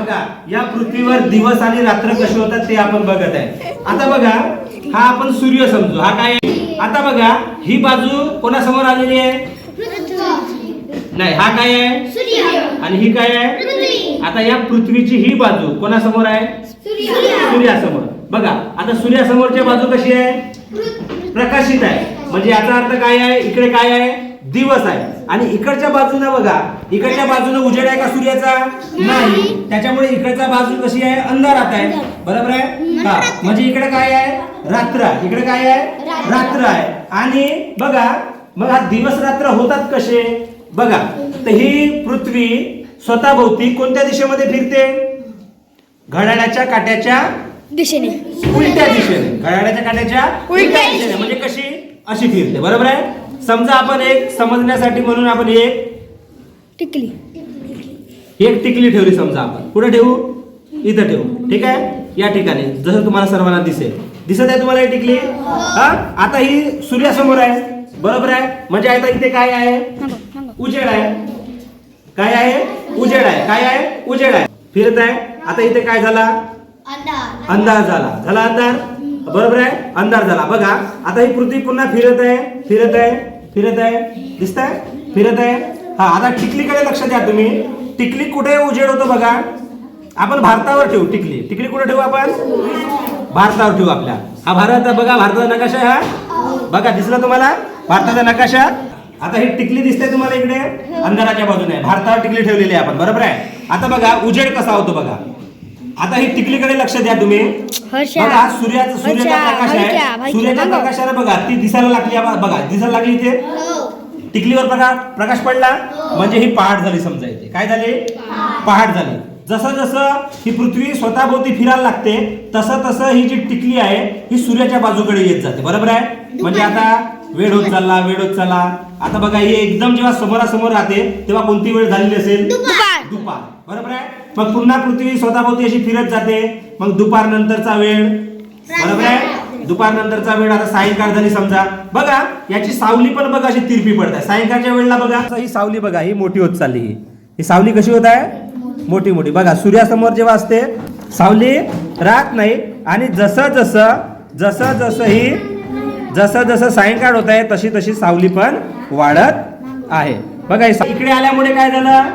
बघा या पृथ्वीवर दिवस आणि रात्र कसे होतात ते आपण बघत आहे. आता बघा हा आपण सूर्य समजू हा काय आहे? आता बघा ही बाजू कोणासमोर आलेली आहे? नाही हा काय आहे? आणि ही काय आहे? आता या पृथ्वीची ही बाजू कोणासमोर आहे? सूर्यासमोर. बघा आता सूर्यासमोरची बाजू कशी आहे? प्रकाशित आहे. म्हणजे याचा अर्थ काय आहे? इकडे काय आहे? दिवस आहे. आणि इकडच्या बाजूने बघा इकडच्या बाजूने उजेड आहे का सूर्याचा? नाही. त्याच्यामुळे इकडच्या बाजू कशी आहे? अंधारात आहे. बरोबर आहे? हा. म्हणजे इकडे काय आहे? रात्र आहे. इकडे काय आहे? रात्र. आहे. आणि बघा मग हा दिवस रात्र होतात कसे? बघा. तर ही पृथ्वी स्वतःभोवती कोणत्या दिशेमध्ये फिरते? घड्याळाच्या काट्याच्या दिशेने. उलट्या दिशेने. घड्याळाच्या काट्याच्या उलट्या दिशेने. म्हणजे कशी? अशी फिरते. बरोबर आहे? समजा आपण एक समजण्यासाठी म्हणून आपण एक टिकली. एक टिकली ठेवली समजा आपण. कुठे ठेवू? इथं ठेवू. ठीक आहे? या ठिकाणी. जसं तुम्हाला सर्वांना दिसेल. दिसत आहे तुम्हाला ही टिकली? हा? आता ही सूर्यासमोर आहे. बरोबर आहे? म्हणजे आता इथे काय आहे? उजेड आहे. काय आहे? उजेड आहे. काय आहे? उजेड आहे. फिरत आहे. आता इथे काय झाला? अंधार अंधार झाला. झाला अंधार? बरोबर आहे? अंधार झाला. बघा. आता ही पृथ्वी पुन्हा फिरत आहे. फिरत आहे. फिरत आहे? दिसत आहे फिरत आहे? हा आता टिकलीकडे लक्ष द्या तुम्ही. टिकली कुठे उजेड होतो बघा. आपण भारतावर ठेवू टिकली. टिकली कुठे ठेवू आपण? भारतावर ठेवू आपल्या. हा भारत बघा भारताचा नकाशा हा. बघा दिसला तुम्हाला? भारताचा नकाशा. आता ही टिकली दिसते तुम्हाला इकडे. अंधाराच्या बाजूने. भारतावर टिकली ठेवलेली आहे आपण. बरोबर आहे? आता बघा उजेड कसा होतो बघा. आता ही टिकलीकडे लक्ष द्या तुम्ही. हर्षा बघा सूर्याचा सूर्याचा प्रकाश आहे. सूर्याच्या. प्रकाशाला बघा ती दिसायला लागली आहे बघा दिसायला लागली इथे. हो. टिकलीवर प्रकाश प्रकाश पडला? म्हणजे ही पहाट झाली समजा इथे. काय झाली? पहाट झाली. जसं जसं ही पृथ्वी स्वतःभोवती फिरायला लागते तसं तसं ही जी टिकली आहे ही सूर्याच्या बाजूकडे येत जाते. बरोबर आहे? म्हणजे आता वेळ होत चालला वेळ होत चालला. आता बघा ही एकदम जेव्हा समोरासमोर राहते तेव्हा कोणती वेळ झालेली असेल दुपार. बरोबर आहे? मग पुन्हा पृथ्वी स्वतःभोवती अशी फिरत जाते. मग दुपार नंतरचा वेळ. बरोबर आहे? दुपार नंतरचा वेळ आता सायंकाळ झाली समजा. बघा याची सावली पण बघा अशी तिरपी पडत आहे सायंकाळच्या वेळेला बघा. ही सावली बघा ही मोठी होत चालली ही. ही सावली कशी होत आहे? मोठी मोठी. बघा सूर्यासमोर जेव्हा असते सावली राहत नाही. आणि जसं जसं जसं जसं ही जसं जसं सायंकाळ होत आहे तशी तशी सावली पण वाढत आहे. बघा इकडे आल्यामुळे काय झालं?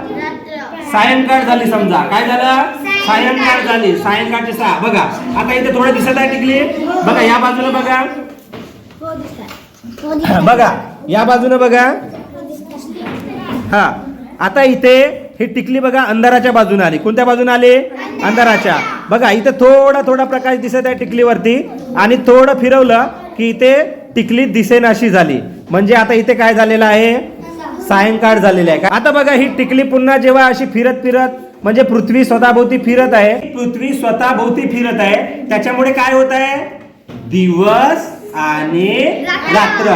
सायंकाळ झाली समजा. काय झालं? सायंकाळ झाली. सायंकाळचे सहा. बघा. आता इथे थोडं दिसत आहे टिकली बघा या बाजूने बघा. बघा. या बाजूने बघा. हा. आता इथे ही टिकली बघा अंधाराच्या बाजूने आली. कोणत्या बाजूने आली? अंधाराच्या. बघा इथे थोडा थोडा प्रकाश दिसत आहे टिकलीवरती. आणि थोडं फिरवलं की इथे टिकली दिसेनाशी झाली. म्हणजे आता इथे काय झालेलं आहे? सायंकाळ झालेली आहे. आता बघा ही टिकली पुन्हा जेव्हा अशी फिरत फिरत म्हणजे पृथ्वी स्वतःभोवती फिरत आहे. पृथ्वी स्वतःभोवती फिरत आहे. त्याच्यामुळे काय होत आहे? दिवस आणि रात्र.